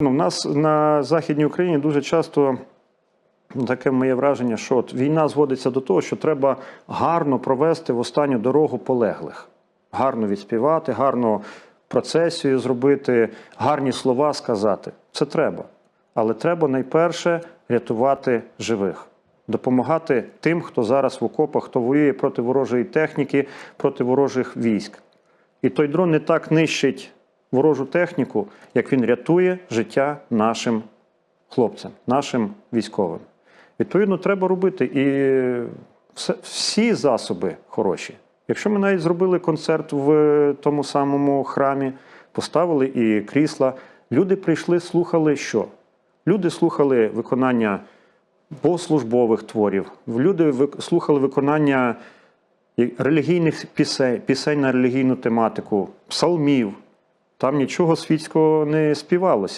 Ну, в нас на Західній Україні дуже часто ну, таке моє враження, що от війна зводиться до того, що треба гарно провести в останню дорогу полеглих, гарно відспівати, гарно процесію зробити, гарні слова сказати. Це треба. Але треба найперше рятувати живих, допомагати тим, хто зараз в окопах, хто воює проти ворожої техніки, проти ворожих військ. І той дрон не так нищить ворожу техніку, як він рятує життя нашим хлопцям, нашим військовим. Відповідно, треба робити і все, всі засоби хороші. Якщо ми навіть зробили концерт в тому самому храмі, поставили і крісла, люди прийшли, слухали що? Люди слухали виконання богослужбових творів, люди слухали виконання релігійних пісень, пісень на релігійну тематику, псалмів. Там нічого світського не співалося.